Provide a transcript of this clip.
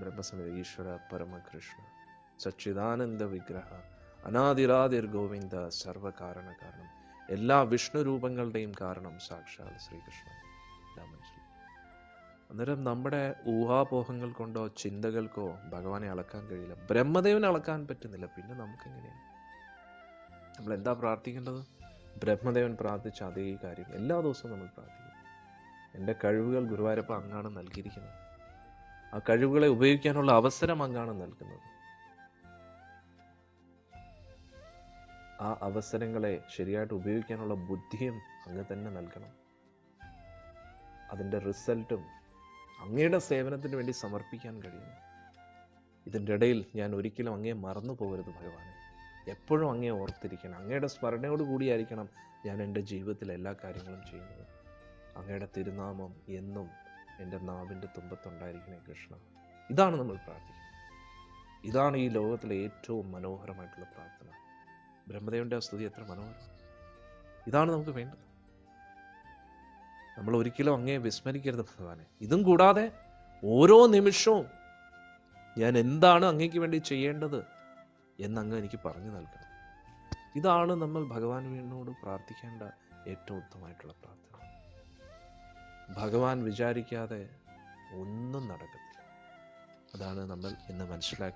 ബ്രഹ്മസമിതി ഈശ്വര പരമകൃഷ്ണ സച്ചിദാനന്ദ വിഗ്രഹ അനാദിരാതിർ ഗോവിന്ദ സർവകാരണ കാരണം എല്ലാ വിഷ്ണു രൂപങ്ങളുടെയും കാരണം സാക്ഷാൽ ശ്രീകൃഷ്ണൻ. രാമൻശ്രീ അന്നേരം നമ്മുടെ ഊഹാപോഹങ്ങൾ കൊണ്ടോ ചിന്തകൾക്കോ ഭഗവാനെ അളക്കാൻ കഴിയില്ല. ബ്രഹ്മദേവനെ അളക്കാൻ പറ്റുന്നില്ല. പിന്നെ നമുക്കെങ്ങനെയാണ്? നമ്മൾ എന്താ പ്രാർത്ഥിക്കേണ്ടത്? ബ്രഹ്മദേവൻ പ്രാർത്ഥിച്ച അതേ കാര്യം എല്ലാ ദിവസവും നമ്മൾ പ്രാർത്ഥിക്കും. എന്റെ കഴിവുകൾ ഗുരുവായൂരപ്പ അങ്ങാണ് നൽകിയിരിക്കുന്നത്. ആ കഴിവുകളെ ഉപയോഗിക്കാനുള്ള അവസരം അങ്ങാണ് നൽകുന്നത്. ആ അവസരങ്ങളെ ശരിയായിട്ട് ഉപയോഗിക്കാനുള്ള ബുദ്ധിയും അങ്ങ് തന്നെ നൽകണം. അതിന്റെ റിസൾട്ടും അങ്ങയുടെ സേവനത്തിന് വേണ്ടി സമർപ്പിക്കാൻ കഴിയും ഇതിന്റെ ഇടയിൽ ഞാൻ ഒരിക്കലും അങ്ങേ മറന്നു പോകരുത് ഭഗവാനെ. എപ്പോഴും അങ്ങേ ഓർത്തിരിക്കണം. അങ്ങയുടെ സ്മരണയോട് കൂടിയായിരിക്കണം ഞാൻ എന്റെ ജീവിതത്തിൽ എല്ലാ കാര്യങ്ങളും ചെയ്യുന്നത്. അങ്ങയുടെ തിരുനാമം എന്നും എന്റെ നാവിന്റെ തുമ്പത്തുണ്ടായിരിക്കണേ കൃഷ്ണ. ഇതാണ് നമ്മൾ പ്രാർത്ഥിക്കുന്നത്. ഇതാണ് ഈ ലോകത്തിലെ ഏറ്റവും മനോഹരമായിട്ടുള്ള പ്രാർത്ഥന. ബ്രഹ്മദേവന്റെ ആ സ്തുതി എത്ര മനോഹരം. ഇതാണ് നമുക്ക് വേണ്ടത്. നമ്മൾ ഒരിക്കലും അങ്ങേ വിസ്മരിക്കരുത് ഭഗവാനെ. ഇതും കൂടാതെ ഓരോ നിമിഷവും ഞാൻ എന്താണ് അങ്ങേക്ക് വേണ്ടി ചെയ്യേണ്ടത് എന്നങ്ങ് എനിക്ക് പറഞ്ഞു നൽകണം. ഇതാണ് നമ്മൾ ഭഗവാൻ വീണിനോട് പ്രാർത്ഥിക്കേണ്ട ഏറ്റവും ഉത്തമമായിട്ടുള്ള പ്രാർത്ഥന. ഭഗവാൻ വിചാരിക്കാതെ ഒന്നും നടക്കത്തില്ല. അതാണ് നമ്മൾ ഇന്ന് മനസ്സിലാക്കി